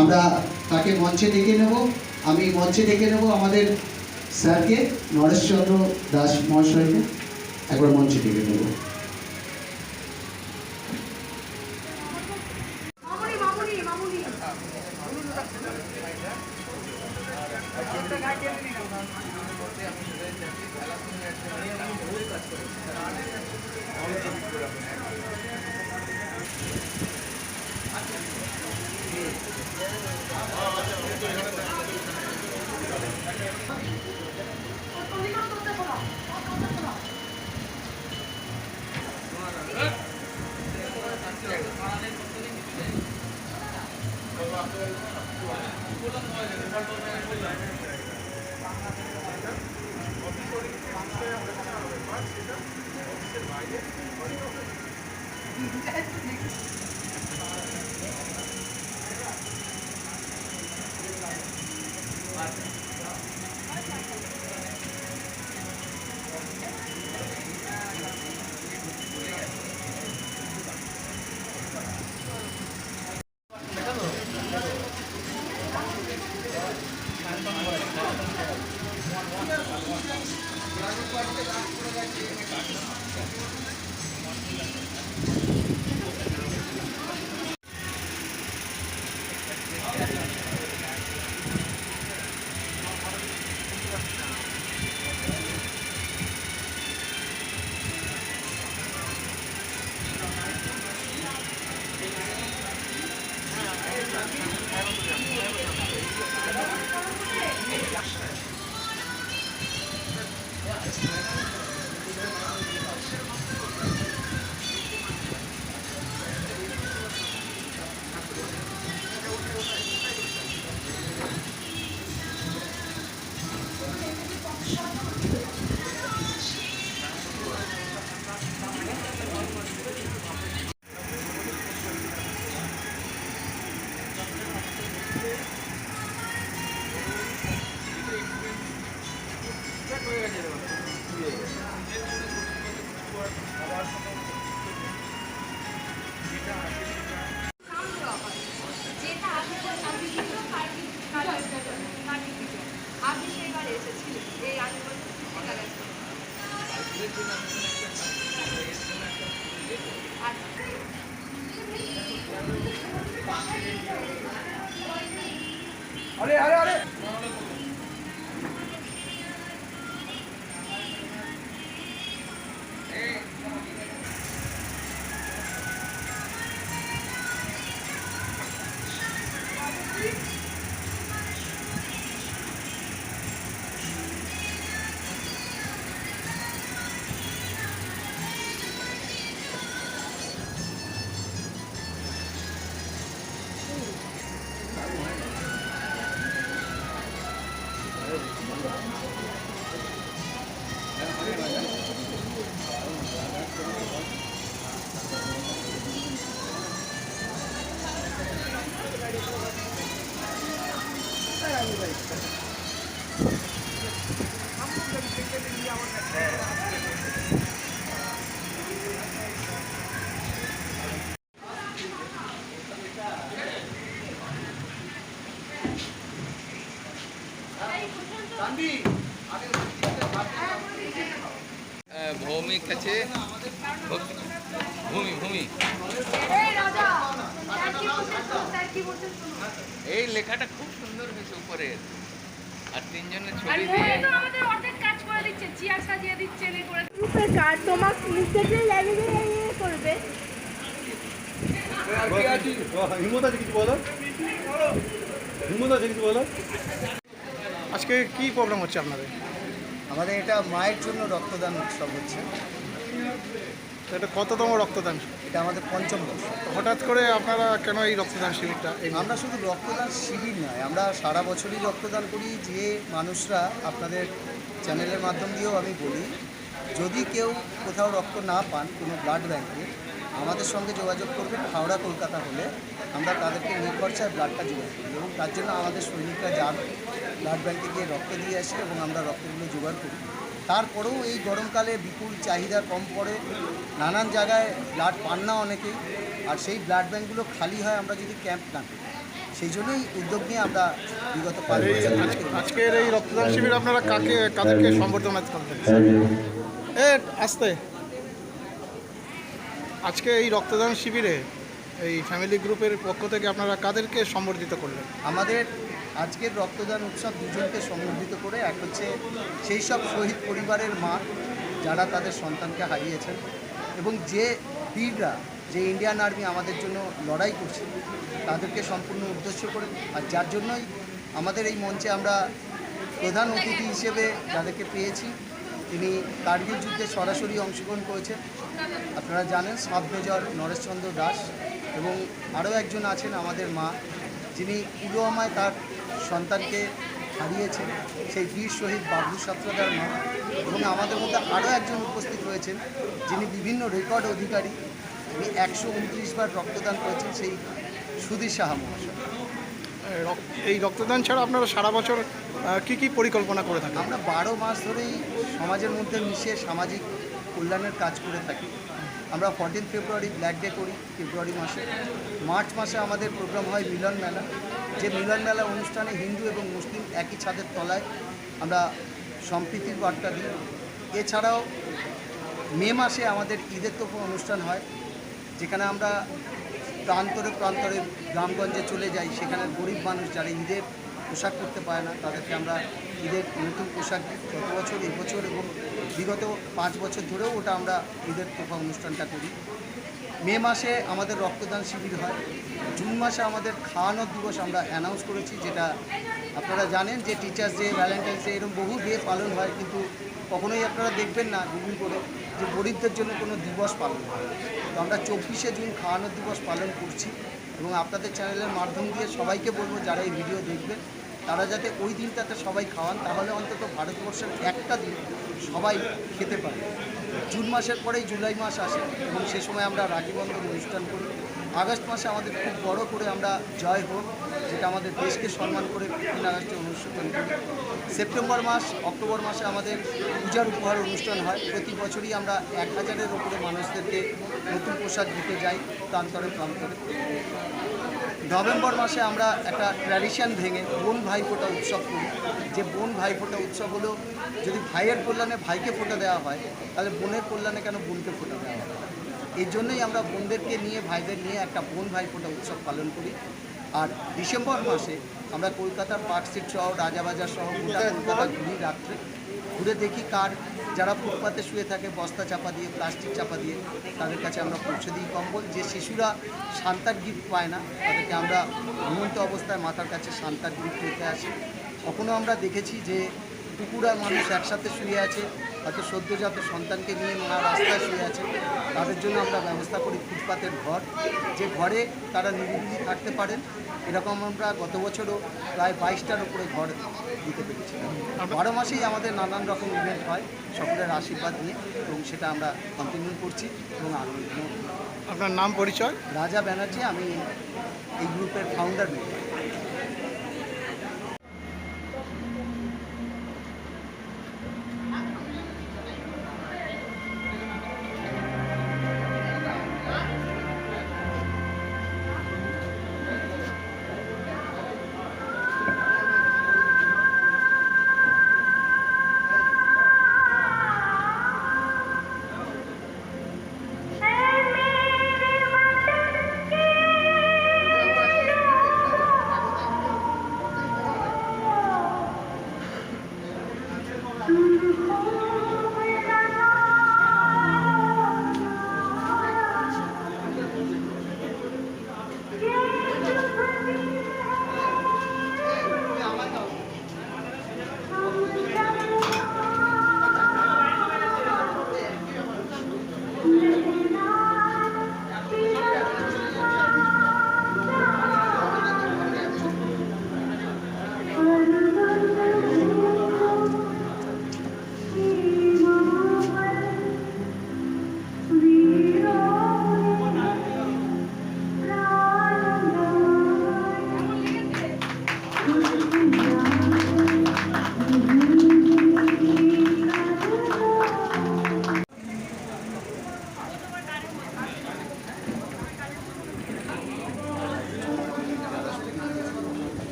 আমরা তাকে মঞ্চে ডেকে নেব। আমি মঞ্চে ডেকে নেব আমাদের স্যারকে নরেশচন্দ্র দাস মহাশয়কে। একবার মঞ্চে ডেকে নেব। হিম্মত আছে কিছু বলো হিম্মত আছে কিছু বলো আজকে কি প্রবলেম হচ্ছে আপনাদের? আমাদের এটা মায়ের জন্য রক্তদান উৎসব হচ্ছে। এটা কততম রক্তদান? এটা আমাদের পঞ্চম বর্ষ। হঠাৎ করে আপনারা কেন এই রক্তদান শিবিরটা আমরা শুধু রক্তদান শিবির নয় আমরা সারা বছরই রক্তদান করি। যে মানুষরা আপনাদের চ্যানেলের মাধ্যম দিয়েও আমি বলি যদি কেউ কোথাও রক্ত না পান কোনো ব্লাড ব্যাংকে আমাদের সঙ্গে যোগাযোগ করবেন হাওড়া কলকাতা হলে আমরা তাদেরকে নিখরচায় ব্লাডটা জোগাড় করি এবং তার জন্য আমাদের সৈনিকরা যান ব্লাড ব্যাংকে গিয়ে রক্ত দিয়ে আসে এবং আমরা রক্তগুলো জোগাড় করি। তারপরেও এই গরমকালে বিপুল চাহিদা কম পড়ে নানান জায়গায় ব্লাড পান না অনেকেই আর সেই ব্লাড ব্যাঙ্কগুলো খালি হয় আমরা যদি ক্যাম্প না করি। সেই জন্যই উদ্যোগ নিয়ে আমরা বিগত পাঁচ বছর আজকের এই রক্তদান শিবির আপনারা কাকে কাদেরকে সম্বর্ধনা করবেন এ আসতে। আজকে এই রক্তদান শিবিরে এই ফ্যামিলি গ্রুপের পক্ষ থেকে আপনারা কাদেরকে সম্বর্ধিত করলেন? আমাদের আজকের রক্তদান উৎসব দুজনকে সম্বর্ধিত করে, এক হচ্ছে সেই সব শহীদ পরিবারের মা যারা তাদের সন্তানকে হারিয়েছেন এবং যে বীররা, যে ইন্ডিয়ান আর্মি আমাদের জন্য লড়াই করছে, তাদেরকে সম্পূর্ণ উদ্দেশ্য করে, আর যার জন্যই আমাদের এই মঞ্চে আমরা প্রধান অতিথি হিসেবে যাদেরকে পেয়েছি তিনি কার্গিল যুদ্ধে সরাসরি অংশগ্রহণ করেছেন। আপনারা জানেন সাব মেজর নরেশচন্দ্র দাস এবং আরও একজন আছেন আমাদের মা। যিনি পুলওয়ামায় তার সন্তানকে হারিয়েছেন, সেই বীর শহীদ বাবলু সাত্রাদার মা। এবং আমাদের মধ্যে আরও একজন উপস্থিত রয়েছেন, যিনি বিভিন্ন রেকর্ড অধিকারী। তিনি একশো উনত্রিশ বার রক্তদান করেছেন সেই সুধীর সাহা মহাশয়। এই রক্তদান ছাড়া আপনারা সারা বছর কি কি পরিকল্পনা করে থাকেন? আমরা বারো মাস ধরেই সমাজের মধ্যে মিশে সামাজিক কল্যাণের কাজ করে থাকি। আমরা ফোরটিন ফেব্রুয়ারি ব্ল্যাক ডে করি ফেব্রুয়ারি মাসে। মার্চ মাসে আমাদের প্রোগ্রাম হয় মিলন মেলা। যে মিলন মেলা অনুষ্ঠানে হিন্দু এবং মুসলিম একই ছাদের তলায় আমরা সম্প্রীতির বার্তা দিই। এছাড়াও মে মাসে আমাদের ঈদের তো অনুষ্ঠান হয়, যেখানে আমরা প্রান্তরে প্রান্তরে গ্রামগঞ্জে চলে যাই, সেখানে গরিব মানুষ যারা ঈদের পোশাক করতে পারে না, তাদেরকে আমরা ঈদের নতুন পোশাক গত বছর এবছর এবং বিগত পাঁচ বছর ধরেও ওটা আমরা ঈদের তোফা অনুষ্ঠানটা করি। মে মাসে আমাদের রক্তদান শিবির হয়। জুন মাসে আমাদের খাওয়ানোর দিবস আমরা অ্যানাউন্স করেছি, যেটা আপনারা জানেন যে টিচার্স ডে ভ্যালেন্টাইন্স ডে এরকম বহু ডে পালন হয়, কিন্তু কখনোই আপনারা দেখবেন না গুগল করে যে গরিবদের জন্য কোনো দিবস পালন হয় তো আমরা চব্বিশে জুন খাওয়ানো দিবস পালন করছি এবং আপনাদের চ্যানেলের মাধ্যম দিয়ে সবাইকে বলব, যারা এই ভিডিও দেখবেন, তারা যাতে ওই দিনটাতে সবাই খাওয়ান, তাহলে অন্তত ভারতবর্ষের একটা দিন সবাই খেতে পারে। জুন মাসের পরেই জুলাই মাস আসে এবং সে সময় আমরা রাখি বন্ধন অনুষ্ঠান করি। আগস্ট মাসে আমাদের খুব বড় করে আমরা জয় হোক, যেটা আমাদের দেশকে সম্মান করে ফিফটিন আগস্টে অনুষ্ঠান করি সেপ্টেম্বর মাস, অক্টোবর মাসে আমাদের পূজার উপহার অনুষ্ঠান হয়। প্রতি বছরই আমরা এক হাজারের উপরে মানুষদেরকে নতুন পোশাক দিতে যাই প্রান্তরে প্রান্তরে। নভেম্বর মাসে আমরা একটা ট্র্যাডিশন ভেঙে বোন ভাইফোঁটা উৎসব করি। যে বোন ভাইফোঁটা উৎসব হলো যদি ভাইয়ের কল্যাণে ভাইকে ফোঁটা দেওয়া হয়, তাহলে বোনের কল্যাণে কেন বোনকে ফোঁটা দেওয়া হয়? এই জন্যই আমরা বোনদেরকে নিয়ে ভাইদের নিয়ে একটা বোন ভাইফোঁটা উৎসব পালন করি। আর ডিসেম্বর মাসে আমরা কলকাতার পার্ক স্ট্রিট সহ রাজাবাজার সহ গোটা কলকাতা ঘুরি রাত্রে। ঘুরে দেখি কার যারা ফুটপাতে শুয়ে থাকে বস্তা চাপা দিয়ে প্লাস্টিক চাপা দিয়ে তাদের কাছে আমরা পৌঁছে দিই কম্বল। যে শিশুরা সান্তার গিফট পায় না তাদেরকে আমরা ঘুমন্ত অবস্থায় মাথার কাছে সান্তার গিফট রেখে আসি। কখনো আমরা দেখেছি যে কুকুরা মানুষ একসাথে শুয়ে আছে হয়তো সদ্যজাত সন্তানকে নিয়ে মা রাস্তায় শুয়ে আছে। তাদের জন্য আমরা ব্যবস্থা করি ফুটপাতের ঘর। যে ঘরে তারা নিরিবিলি থাকতে পারেন এরকম আমরা গত বছরও প্রায় বাইশটার উপরে ঘর দিতে পেরেছিলাম বারো মাসেই আমাদের নানান রকম ইভেন্ট হয় সকলের আশীর্বাদ নিয়ে এবং সেটা আমরা কন্টিনিউ করছি এবং আনন্দ আপনার নাম পরিচয়? রাজা ব্যানার্জি আমি এই গ্রুপের ফাউন্ডার মেম্বার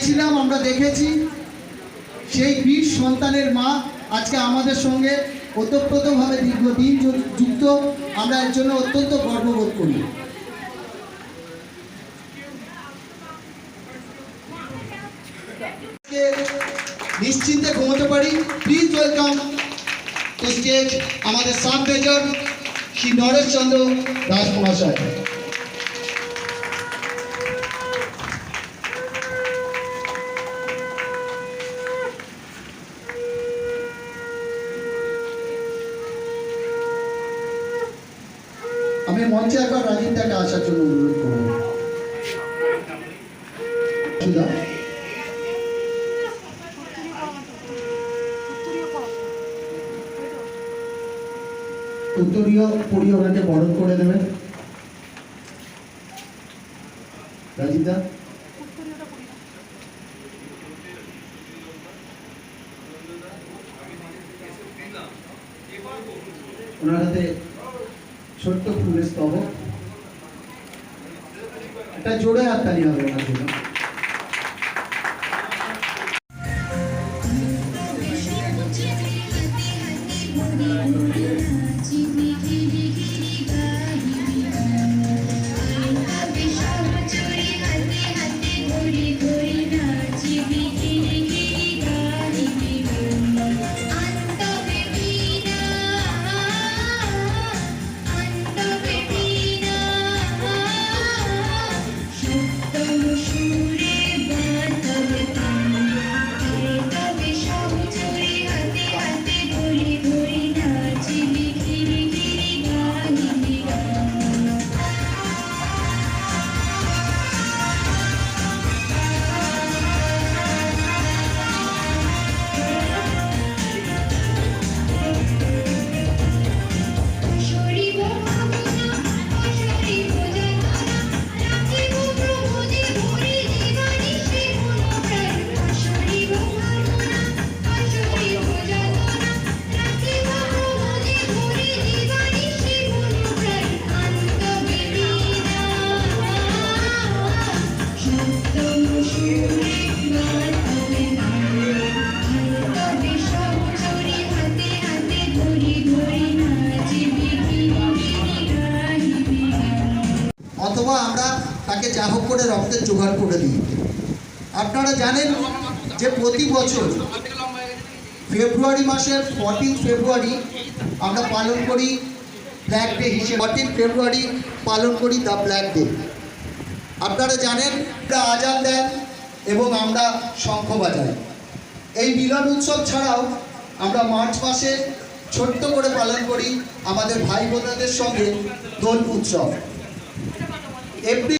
আমরা গিয়েছিলাম, আমরা দেখেছি। সেই বীর সন্তানের মা আজকে আমাদের সঙ্গে ওতপ্রোতভাবে দীর্ঘদিন যুক্ত। আমরা এর জন্য অত্যন্ত গর্ববোধ করি। নিশ্চিন্তে ঘুমোতে পারি। প্লিজ ওয়েলকাম আমাদের সাব মেজর শ্রী নরেশ চন্দ্র দাস মহাশয় আমি মঞ্চে একবার রাজীবদাকে আসার জন্য অনুরোধ করব। উত্তরীয় বরণ করে দেবেন। রাজীবদা ওনার ছোট্ট ফুলের স্তবক একটা জোরে হাততালি হবে ওনার জন্য জোগাড় করে দিই আপনারা জানেন যে প্রতি বছর ফেব্রুয়ারি মাসের ফর্টিন ফেব্রুয়ারি আমরা পালন করি ব্ল্যাক ডে হিসেবে। ফর্টিন ফেব্রুয়ারি পালন করি দ্য ব্ল্যাক ডে আপনারা জানেন আজান দেন এবং আমরা শঙ্খ বাজাই। এই মিলন উৎসব ছাড়াও আমরা মার্চ মাসে ছোট্ট করে পালন করি আমাদের ভাই বোনদের সঙ্গে দোল উৎসব। এপ্রিল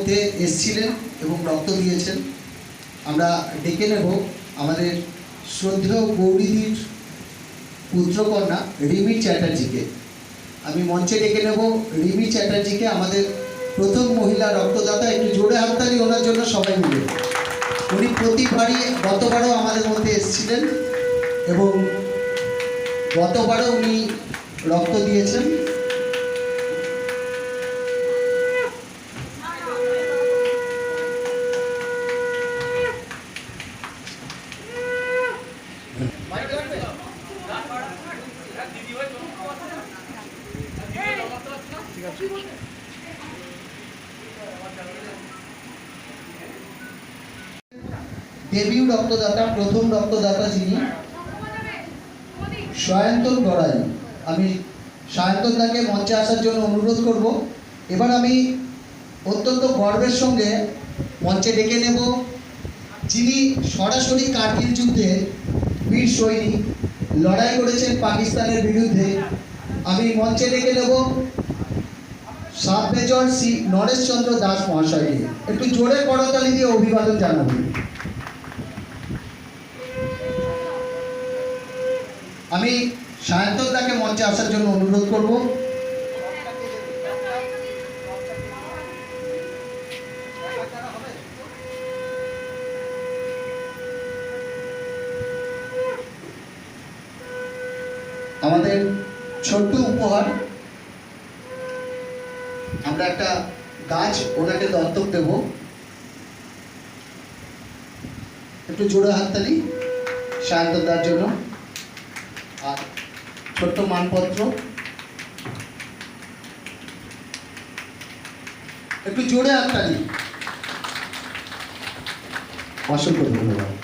মধ্যে এসছিলেন এবং রক্ত দিয়েছেন। আমরা ডেকে নেব আমাদের শ্রদ্ধেয় গৌরীদির পুত্রকন্যা রিমি চ্যাটার্জিকে। আমি মঞ্চে ডেকে নেব রিমি চ্যাটার্জিকে, আমাদের প্রথম মহিলা রক্তদাতা। একটু জোরে হাততালি, ওনার জন্য সবাই মিলে। উনি প্রতিবারই, গতবারও আমাদের মধ্যে এসেছিলেন এবং গতবারও উনি রক্ত দিয়েছেন। ডেবিউ রক্তদাতা, প্রথম রক্তদাতা যিনি, সায়ন্তন গড়াই। আমি সায়ন্তন দাকে মঞ্চে আসার জন্য অনুরোধ করব। এবার আমি অত্যন্ত গর্বের সঙ্গে মঞ্চে ডেকে নেব যিনি সরাসরি কার্গিল যুদ্ধে বীর সৈনিক লড়াই করেছেন পাকিস্তানের বিরুদ্ধে। আমি মঞ্চে ডেকে নেব sub major C Nareshchandra Das মহাশয়কে। একটু জোরে করতালি দিয়ে অভিবাদন জানাব। আমি সায়ন্তন দাকে মঞ্চে আসার জন্য অনুরোধ করব। আমাদের ছোট্ট উপহার। আমরা একটা গাছ ওনাকে দত্তক দেব। একটু জোরে হাততালি সায়ন্তন দার জন্য। আর ছোট্ট মানপত্র। একটু জোরে হাততালি অসংখ্য ধন্যবাদ।